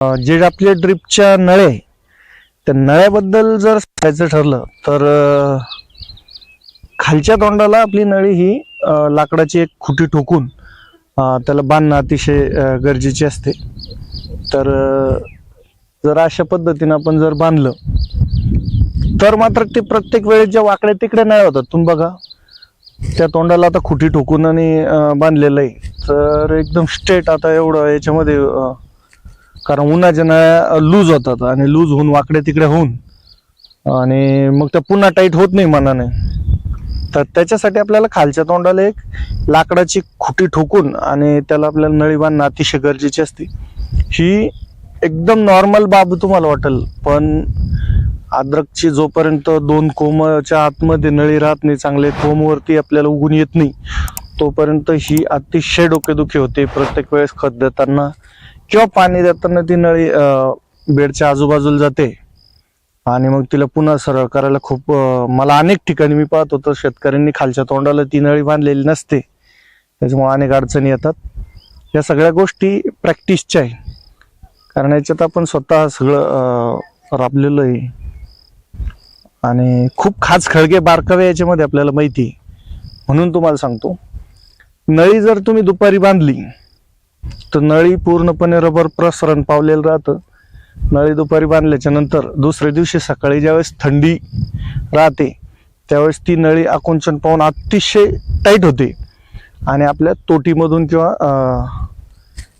जे आपले ड्रिपच्या नळे आहे, त्या नळ्याबद्दल जर सांगायचं ठरलं तर खालच्या तोंडाला आपली नळी ही लाकडाची एक खुटी ठोकून त्याला बांधणं अतिशय गरजेची असते. तर जर अशा पद्धतीनं आपण जर बांधलं तर मात्र ते प्रत्येक वेळेस ज्या वाकड्या तिकडे नाही होतात तुम्ही बघा त्या तोंडाला आता खुटी ठोकून आणि बांधलेलं आहे. तर एकदम स्ट्रेट आता एवढं याच्यामध्ये कारण उन्हाच्यानं लूज होतात आणि लूज होऊन वाकडे तिकडे होऊन आणि मग त्या पुन्हा टाईट होत नाही मनाने. तर त्याच्यासाठी आपल्याला खालच्या तोंडाला एक लाकडाची खुटी ठोकून आणि त्याला आपल्याला नळी बांधणं अतिशय गरजेची असते. ही एकदम नॉर्मल बाब तुम्हाला वाटेल पण अद्रकची जोपर्यंत दोन कोमच्या आतमध्ये नळी राहत नाही चांगले कोमवरती आपल्याला उगून येत नाही तोपर्यंत ही अतिशय डोकेदुखी होते प्रत्येक वेळेस खत देताना. किंवा पाणी देताना ती नळी बेडच्या आजूबाजूला जाते. आणि मग तिला पुन्हा सरळ करायला खूप मला अनेक ठिकाणी मी पाहत होतो शेतकऱ्यांनी खालच्या तोंडाला ती नळी बांधलेली नसते. त्याच्यामुळे अनेक अडचणी येतात. या सगळ्या गोष्टी प्रॅक्टिसच्या आहे कारण याच्यात आपण स्वतः सगळं राबलेलं आहे. आणि खूप खास खळगे बारकावे याच्यामध्ये आपल्याला माहिती आहे. म्हणून तुम्हाला सांगतो नळी जर तुम्ही दुपारी बांधली तर नळी पूर्णपणे रबर प्रसरण पावलेलं राहतं. नळी दुपारी बांधल्याच्या नंतर दुसऱ्या दिवशी सकाळी ज्यावेळेस थंडी राहते त्यावेळेस ती नळी आकुंचन पाहून अतिशय टाईट होते. आणि आपल्या तोटीमधून किंवा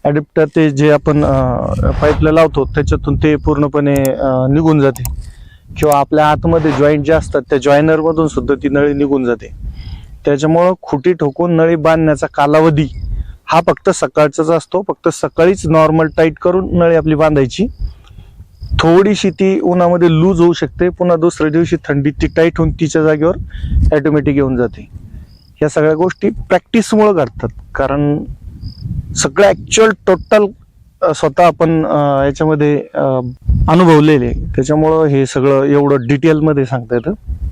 ॲडिप्टर ते जे आपण पाईपला लावतो त्याच्यातून ते पूर्णपणे निघून जाते. किंवा आपल्या आतमध्ये जॉईंट जे असतात त्या जॉईनरमधून सुद्धा ती नळी निघून जाते. त्याच्यामुळं खुटी ठोकून नळी बांधण्याचा कालावधी हा फक्त सकाळचाच असतो. फक्त सकाळीच नॉर्मल टाईट करून नळी आपली बांधायची. थोडीशी ती उन्हामध्ये लूज होऊ शकते. पुन्हा दुसऱ्या दिवशी थंडीत ती टाईट होऊन तिच्या जागेवर ॲटोमॅटिक येऊन जाते. या सगळ्या गोष्टी प्रॅक्टिसमुळं घडतात. कारण सगळं ॲक्च्युअल टोटल स्वतः आपण याच्यामध्ये अनुभवलेले त्याच्यामुळं हे सगळं एवढं डिटेलमध्ये सांगता येतं.